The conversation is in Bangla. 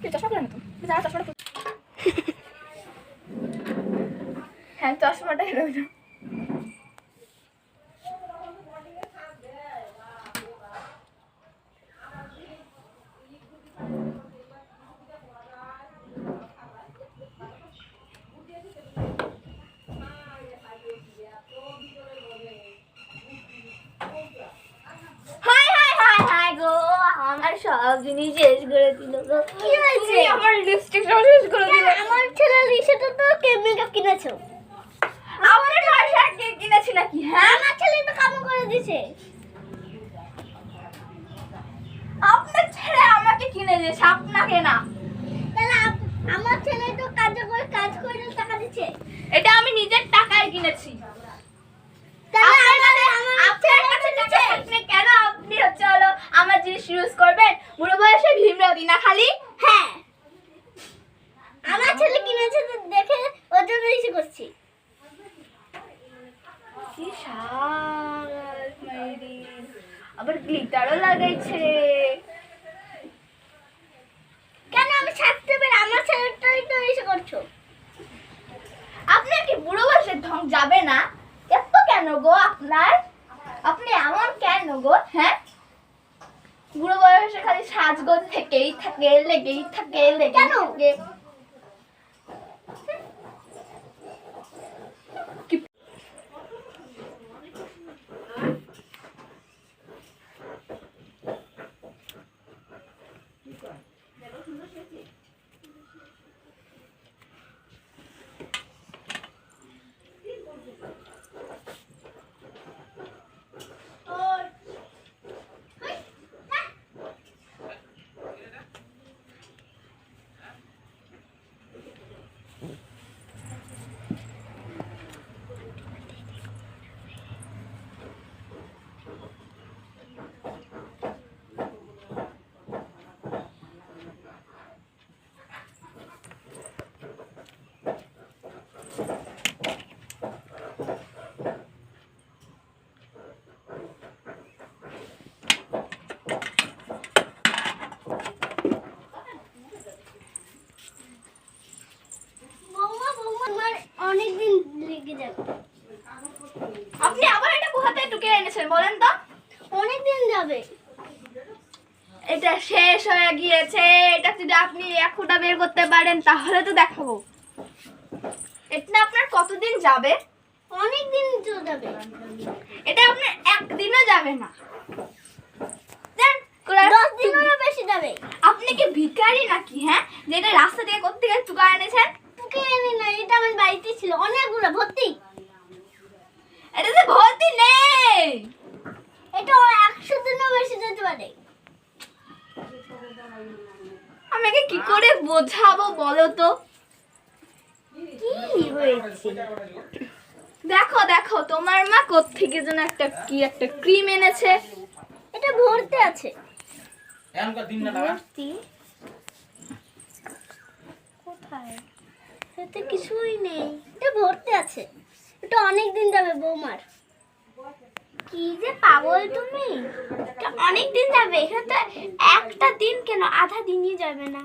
তুই চশমা পরে না তো। তুই যা চশমাটা হ্যাঁ চশমাটা রইল। সব জিনিস শেষ করে দিল। গো কি হয়েছে? আমার লিপস্টিক সব শেষ করে দিল? আমার ছেলে লিসাটা তো কে মেকআপ কিনেছো। আমার পয়সা কে কিনেছি নাকি? হ্যাঁ? আমার ছেলে তো কাম করে দিছে আপনার ছেলে আমাকে কিনে দিয়েছে আপনাকে না। তাহলে আমার ছেলে তো কাজে করে কাজ করে টাকা দিচ্ছে। এটা আমি নিজের টাকায় কিনেছি তাহলে আপনার আমার আপনার কাছে টাকা থাকলে কেন আপনি হচ্ছে হলো আমার জিনিস ইউজ করবেন বুড়ো বয়সে না খালি? হ্যাঁ। আমার ছেলে কিনেছে তো দেখে ওর জন্য ইসে করছি। কি আবার গ্লিটারও লাগাইছে। কেন আমি ছাড়তে পারি আমার ছেলেটাই তো ইসে করছ। আপনার কি বুড়ো বয়সে ঢং যাবে না? এত কেন গো আপনার? আপনি এমন কেন গো? হ্যাঁ? খালি সাজগোজ থেকেই থাকে লেগেই থাকে লেগেই কেন? থাকে কি বৌমা বৌমা আমার অনেক দিন লেগে যাবে আপনি আবার এটা কোথাতে ঢুকে এনেছেন বলেন তো। অনেক দিন যাবে। এটা শেষ হয়ে গিয়েছে এটা যদি আপনি এখনটা বের করতে পারেন তাহলে তো দেখাবো। এটা আপনার কতদিন যাবে? অনেক দিন যাবে। এটা আপনার একদিনও যাবে না। বেশি যাবে। আপনি কি ভিখারি নাকি হ্যাঁ? যেটা রাস্তা থেকে কোথেকে চুকা এনেছেন? এনে না এটা আমার ছিল অনেকগুলো ভর্তি। এটা তো ভর্তি নেই। এটা একশো দিনও বেশি যেতে পারে। আমাকে কি করে বোঝাবো বলো তো? কি হয়েছে? দেখো দেখো তোমার মা কোত্থেকে যেন একটা কি একটা ক্রিম এনেছে। এটা ভর্তি আছে। ভর্তি? কোথায়? এতে কিছুই নেই। এটা ভর্তি আছে। এটা অনেক দিন যাবে বৌমার। কি যে পাগল তুমি? অনেক দিন যাবে। এখানে তো একটা দিন কেন? আধা দিনই যাবে না।